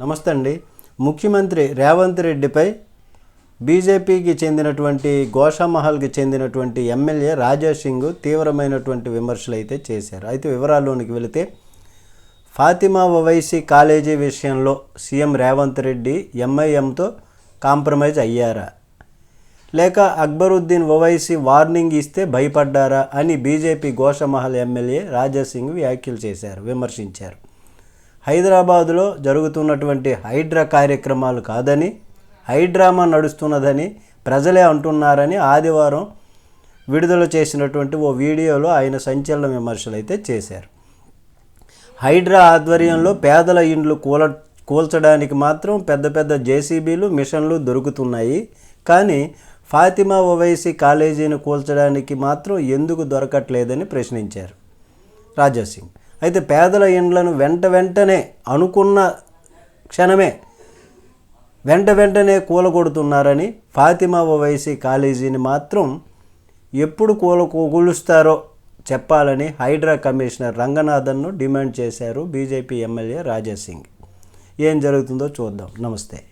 నమస్తే అండి. ముఖ్యమంత్రి రేవంత్ రెడ్డిపై బీజేపీకి చెందినటువంటి గోషామహల్కి చెందినటువంటి ఎమ్మెల్యే రాజా సింగ్ తీవ్రమైనటువంటి విమర్శలు అయితే చేశారు. అయితే వివరాల్లోనికి వెళితే ఫాతిమా ఓవైసీ కాలేజీ విషయంలో సీఎం రేవంత్ రెడ్డి ఎంఐఎంతో కాంప్రమైజ్ అయ్యారా? లేక అక్బరుద్దీన్ ఓవైసీ వార్నింగ్ ఇస్తే భయపడ్డారా అని బీజేపీ గోషమహల్ ఎమ్మెల్యే రాజా సింగ్ వ్యాఖ్యలు చేశారు విమర్శించారు. హైదరాబాదులో జరుగుతున్నటువంటి హైడ్రా కార్యక్రమాలు కాదని హైడ్రామా నడుస్తున్నదని ప్రజలే అంటున్నారని ఆదివారం విడుదల చేసినటువంటి ఓ వీడియోలో ఆయన సంచలన విమర్శలు అయితే చేశారు. హైడ్రా ఆధ్వర్యంలో పేదల ఇండ్లు కూల కూల్చడానికి మాత్రం పెద్ద పెద్ద జేసీబీలు మిషన్లు దొరుకుతున్నాయి. కానీ ఫాతిమా ఓవైసీ కాలేజీని కూల్చడానికి మాత్రం ఎందుకు దొరకట్లేదని ప్రశ్నించారు. రాజాసింగ్ అయితే పేదల ఇండ్లను వెంట వెంటనే అనుకున్న క్షణమే వెంట వెంటనే కూలగొడుతున్నారని ఫాతిమా ఓవైసీ కాలేజీని మాత్రం ఎప్పుడు కూల కూలుస్తారో చెప్పాలని హైడ్రా కమిషనర్ రంగనాథన్ను డిమాండ్ చేశారు బీజేపీ ఎమ్మెల్యే రాజాసింగ్ ఏం జరుగుతుందో చూద్దాం. నమస్తే.